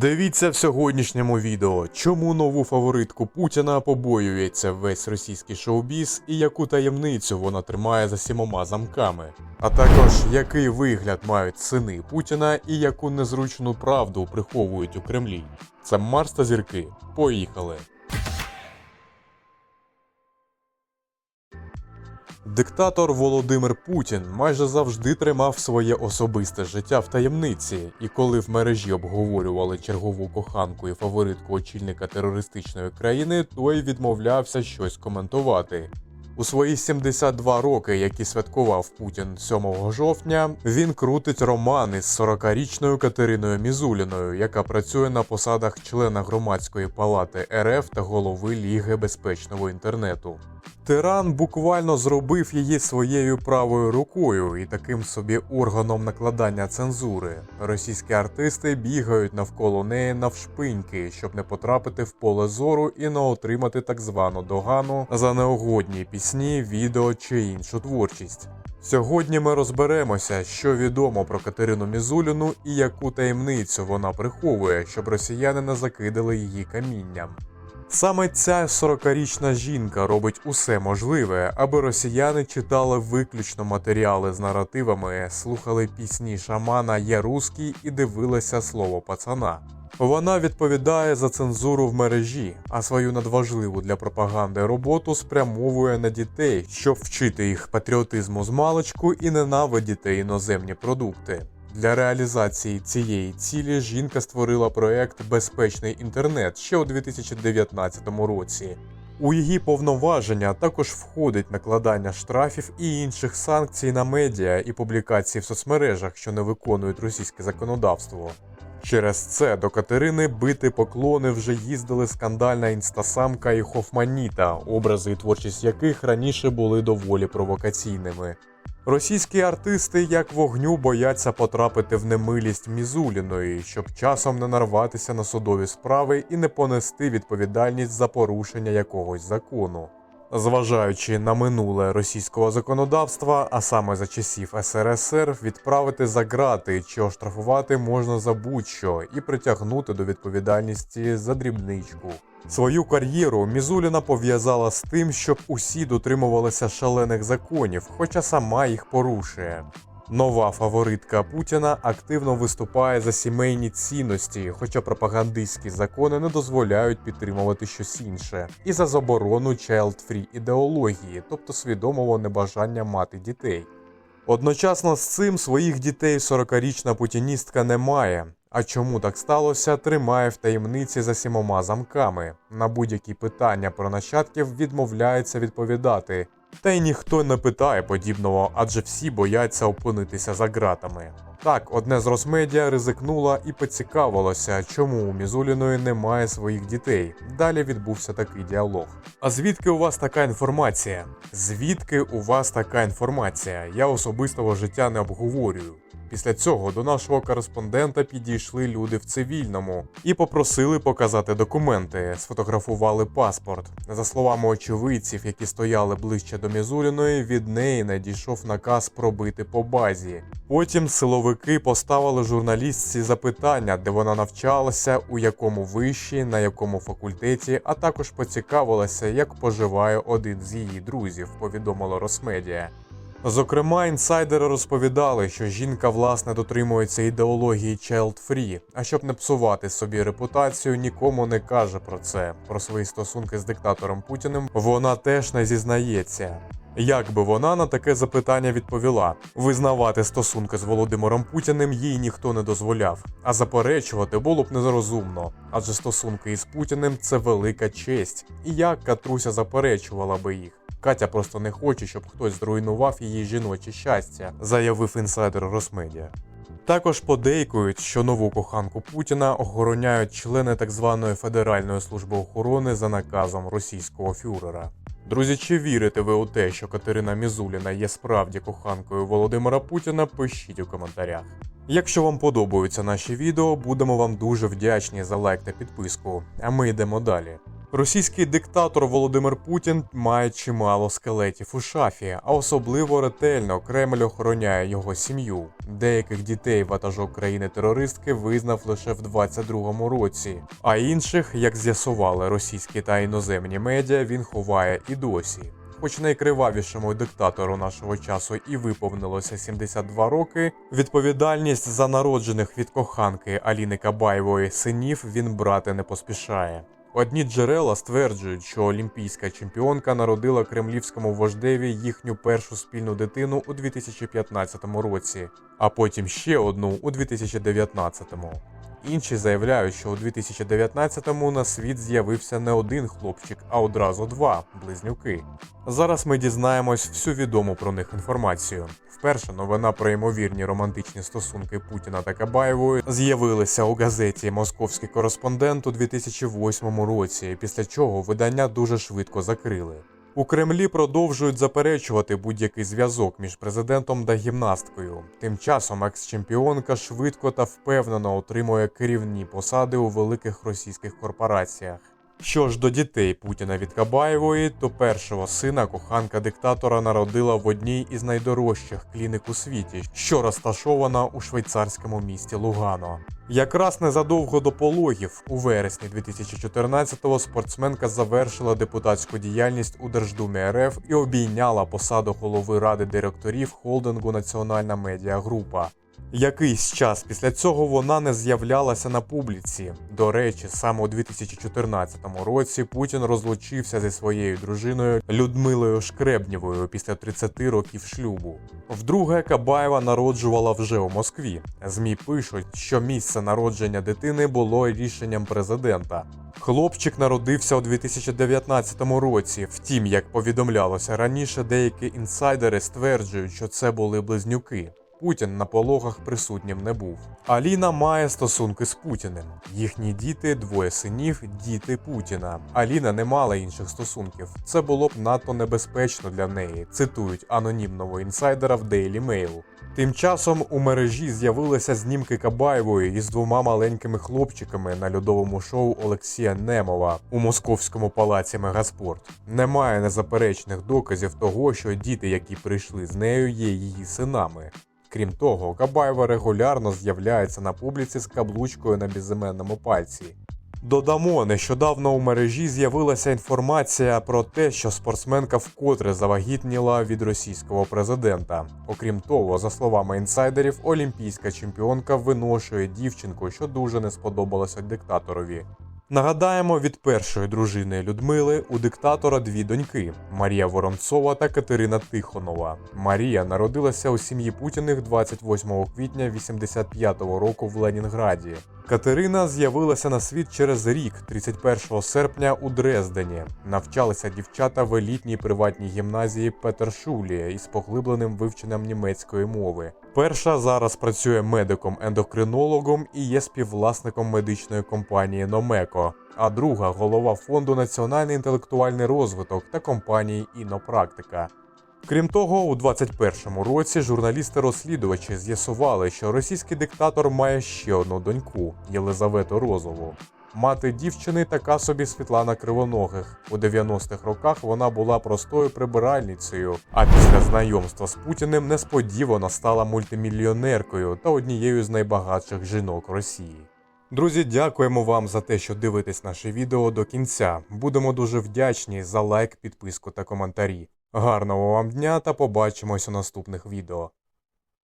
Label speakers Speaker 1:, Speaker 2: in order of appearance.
Speaker 1: Дивіться в сьогоднішньому відео, чому нову фаворитку Путіна побоюється весь російський шоу-біз і яку таємницю вона тримає за сімома замками. А також який вигляд мають сини Путіна і яку незручну правду приховують у Кремлі. Це Марс та зірки. Поїхали! Диктатор Володимир Путін майже завжди тримав своє особисте життя в таємниці, і коли в мережі обговорювали чергову коханку і фаворитку очільника терористичної країни, той відмовлявся щось коментувати. У свої 72 роки, які святкував Путін 7 жовтня, він крутить роман із 40-річною Катериною Мізуліною, яка працює на посадах члена громадської палати РФ та голови Ліги безпечного інтернету. Тиран буквально зробив її своєю правою рукою і таким собі органом накладання цензури. Російські артисти бігають навколо неї навшпиньки, щоб не потрапити в поле зору і не отримати так звану догану за неугодні пісні, відео чи іншу творчість. Сьогодні ми розберемося, що відомо про Катерину Мізуліну і яку таємницю вона приховує, щоб росіяни не закидали її камінням. Саме ця 40-річна жінка робить усе можливе, аби росіяни читали виключно матеріали з наративами, слухали пісні шамана Я русський і дивилися слово пацана. Вона відповідає за цензуру в мережі, а свою надважливу для пропаганди роботу спрямовує на дітей, щоб вчити їх патріотизму з маличку і ненавидіти іноземні продукти. Для реалізації цієї цілі жінка створила проект Безпечний інтернет ще у 2019 році. У її повноваження також входить накладання штрафів і інших санкцій на медіа і публікації в соцмережах, що не виконують російське законодавство. Через це до Катерини бити поклони вже їздили скандальна інстасамка і Хофманіта, образи і творчість яких раніше були доволі провокаційними. Російські артисти як вогню бояться потрапити в немилість Мізуліної, щоб часом не нарватися на судові справи і не понести відповідальність за порушення якогось закону. Зважаючи на минуле російського законодавства, а саме за часів СРСР, відправити за ґрати чи оштрафувати можна за будь-що і притягнути до відповідальності за дрібничку. Свою кар'єру Мізуліна пов'язала з тим, щоб усі дотримувалися шалених законів, хоча сама їх порушує. Нова фаворитка Путіна активно виступає за сімейні цінності, хоча пропагандистські закони не дозволяють підтримувати щось інше, і за заборону child-free ідеології, тобто свідомого небажання мати дітей. Одночасно з цим своїх дітей 40-річна путіністка не має. А чому так сталося, тримає в таємниці за сімома замками. На будь-які питання про нащадків відмовляється відповідати. Та й ніхто не питає подібного, адже всі бояться опинитися за ґратами. Так, одне з Росмедіа ризикнула і поцікавилося, чому у Мізуліної немає своїх дітей. Далі відбувся такий діалог. А звідки у вас така інформація? Звідки у вас така інформація? Я особистого життя не обговорюю. Після цього до нашого кореспондента підійшли люди в цивільному і попросили показати документи, сфотографували паспорт. За словами очевидців, які стояли ближче до Мізуліної, від неї надійшов наказ пробити по базі. Потім силовики поставили журналістці запитання, де вона навчалася, у якому виші, на якому факультеті, а також поцікавилася, як поживає один з її друзів, повідомило Росмедіа. Зокрема, інсайдери розповідали, що жінка власне дотримується ідеології child free, а щоб не псувати собі репутацію, нікому не каже про це. Про свої стосунки з диктатором Путіним вона теж не зізнається. Як би вона на таке запитання відповіла, визнавати стосунки з Володимиром Путіним їй ніхто не дозволяв, а заперечувати було б незрозумно, адже стосунки із Путіним це велика честь, і як Катруся заперечувала би їх. Катя просто не хоче, щоб хтось зруйнував її жіноче щастя, заявив інсайдер Росмедіа. Також подейкують, що нову коханку Путіна охороняють члени так званої Федеральної служби охорони за наказом російського фюрера. Друзі, чи вірите ви у те, що Катерина Мізуліна є справді коханкою Володимира Путіна? Пишіть у коментарях. Якщо вам подобаються наші відео, будемо вам дуже вдячні за лайк та підписку. А ми йдемо далі. Російський диктатор Володимир Путін має чимало скелетів у шафі, а особливо ретельно Кремль охороняє його сім'ю. Деяких дітей ватажок країни-терористки визнав лише в 22-му році, а інших, як з'ясували російські та іноземні медіа, він ховає і досі. Хоч найкривавішому диктатору нашого часу і виповнилося 72 роки, відповідальність за народжених від коханки Аліни Кабаєвої синів він брати не поспішає. Одні джерела стверджують, що олімпійська чемпіонка народила кремлівському вождеві їхню першу спільну дитину у 2015 році, а потім ще одну у 2019. Інші заявляють, що у 2019-му на світ з'явився не один хлопчик, а одразу два близнюки. Зараз ми дізнаємось всю відому про них інформацію. Вперше новина про ймовірні романтичні стосунки Путіна та Кабаєвої з'явилася у газеті Московський кореспондент у 2008 році, після чого видання дуже швидко закрили. У Кремлі продовжують заперечувати будь-який зв'язок між президентом та гімнасткою. Тим часом екс-чемпіонка швидко та впевнено отримує керівні посади у великих російських корпораціях. Що ж до дітей Путіна від Кабаєвої, то першого сина коханка диктатора народила в одній із найдорожчих клінік у світі, що розташована у швейцарському місті Лугано. Якраз незадовго до пологів, у вересні 2014-го спортсменка завершила депутатську діяльність у Держдумі РФ і обійняла посаду голови ради директорів холдингу Національна медіагрупа. Якийсь час після цього вона не з'являлася на публіці. До речі, саме у 2014 році Путін розлучився зі своєю дружиною Людмилою Шкребнєвою після 30 років шлюбу. Вдруге Кабаєва народжувала вже у Москві. Змі пишуть, що місце народження дитини було рішенням президента. Хлопчик народився у 2019 році. Втім, як повідомлялося раніше, деякі інсайдери стверджують, що це були близнюки. Путін на пологах присутнім не був. Аліна має стосунки з Путіним. Їхні діти, двоє синів, діти Путіна. Аліна не мала інших стосунків. Це було б надто небезпечно для неї. Цитують анонімного інсайдера в Daily Mail. Тим часом у мережі з'явилися знімки Кабаєвої із двома маленькими хлопчиками на льодовому шоу Олексія Немова у московському палаці Мегаспорт. Немає незаперечних доказів того, що діти, які прийшли з нею, є її синами. Крім того, Кабаєва регулярно з'являється на публіці з каблучкою на безіменному пальці. Додамо, нещодавно у мережі з'явилася інформація про те, що спортсменка вкотре завагітніла від російського президента. Окрім того, за словами інсайдерів, олімпійська чемпіонка виношує дівчинку, що дуже не сподобалося диктаторові. Нагадаємо, від першої дружини Людмили у диктатора дві доньки Марія Воронцова та Катерина Тихонова. Марія народилася у сім'ї Путіних 28 квітня 85-го року в Ленінграді. Катерина з'явилася на світ через рік, 31 серпня, у Дрездені. Навчалися дівчата в елітній приватній гімназії Петершулі із поглибленим вивченням німецької мови. Перша зараз працює медиком-ендокринологом і є співвласником медичної компанії Номеко. А друга голова фонду Національний інтелектуальний розвиток та компанії Інопрактика. Крім того, у 21-му році журналісти-розслідувачі з'ясували, що російський диктатор має ще одну доньку Єлизавету Розову. Мати дівчини така собі Світлана Кривоногих. У 90-х роках вона була простою прибиральницею, а після знайомства з Путіним несподівано стала мультимільйонеркою та однією з найбагатших жінок Росії. Друзі, дякуємо вам за те, що дивитесь наше відео до кінця. Будемо дуже вдячні за лайк, підписку та коментарі. Гарного вам дня та побачимось у наступних відео.